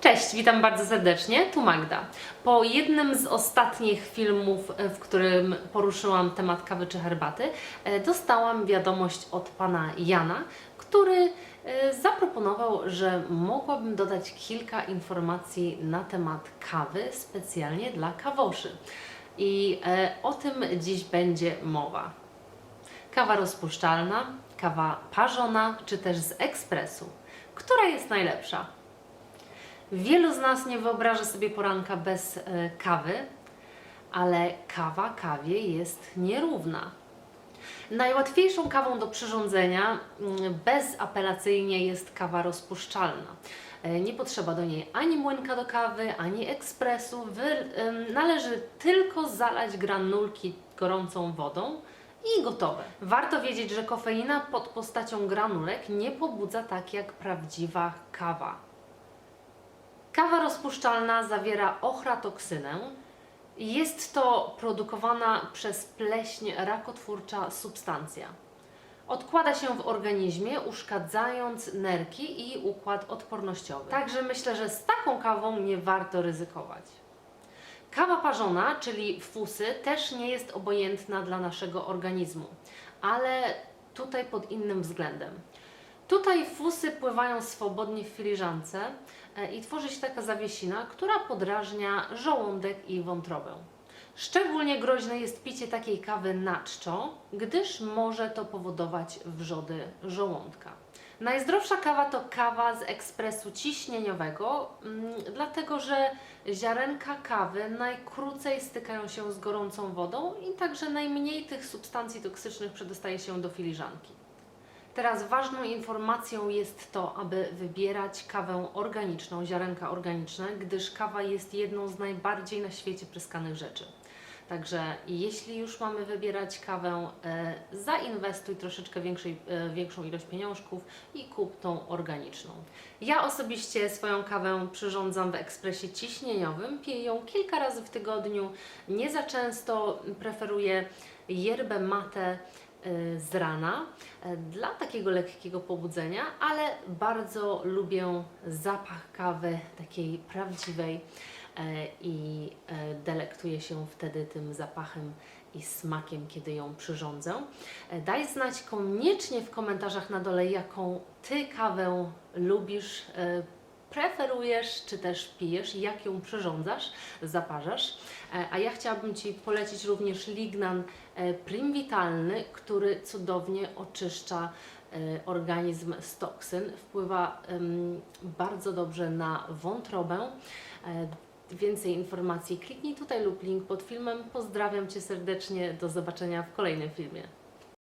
Cześć, witam bardzo serdecznie, tu Magda. Po jednym z ostatnich filmów, e, w którym poruszyłam temat kawy czy herbaty, e, dostałam wiadomość od pana Jana, który e, zaproponował, że mogłabym dodać kilka informacji na temat kawy specjalnie dla kawoszy. I o tym dziś będzie mowa. Kawa rozpuszczalna, kawa parzona czy też z ekspresu. Która jest najlepsza? Wielu z nas nie wyobraża sobie poranka bez e, kawy, ale kawa kawie jest nierówna. Najłatwiejszą kawą do przyrządzenia mm, bezapelacyjnie jest kawa rozpuszczalna. E, Nie potrzeba do niej ani młynka do kawy, ani ekspresu. Wy, em, należy tylko zalać granulki gorącą wodą i gotowe. Warto wiedzieć, że kofeina pod postacią granulek nie pobudza tak jak prawdziwa kawa. Kawa rozpuszczalna zawiera ochratoksynę. Jest to produkowana przez pleśń rakotwórcza substancja. Odkłada się w organizmie, uszkadzając nerki i układ odpornościowy. Także myślę, że z taką kawą nie warto ryzykować. Kawa parzona, czyli fusy, też nie jest obojętna dla naszego organizmu, ale tutaj pod innym względem. Tutaj fusy pływają swobodnie w filiżance e, i tworzy się taka zawiesina, która podrażnia żołądek i wątrobę. Szczególnie groźne jest picie takiej kawy na czczo, gdyż może to powodować wrzody żołądka. Najzdrowsza kawa to kawa z ekspresu ciśnieniowego, mm, dlatego że ziarenka kawy najkrócej stykają się z gorącą wodą i także najmniej tych substancji toksycznych przedostaje się do filiżanki. Teraz ważną informacją jest to, aby wybierać kawę organiczną, ziarenka organiczne, gdyż kawa jest jedną z najbardziej na świecie pryskanych rzeczy. Także jeśli już mamy wybierać kawę, e, zainwestuj troszeczkę większej, e, większą ilość pieniążków i kup tą organiczną. Ja osobiście swoją kawę przyrządzam w ekspresie ciśnieniowym, piję ją kilka razy w tygodniu, nie za często preferuję yerbę mate y, z rana e, dla takiego lekkiego pobudzenia, ale bardzo lubię zapach kawy takiej prawdziwej e, i delektuję się wtedy tym zapachem i smakiem, kiedy ją przyrządzę. Daj znać koniecznie w komentarzach na dole, jaką Ty kawę lubisz, preferujesz, czy też pijesz, jak ją przyrządzasz, zaparzasz. E, A ja chciałabym Ci polecić również Lignan e, Prim Vitalny, który cudownie oczyszcza e, organizm z toksyn, wpływa bardzo dobrze na wątrobę. Więcej informacji kliknij tutaj lub link pod filmem. Pozdrawiam Cię serdecznie, do zobaczenia w kolejnym filmie.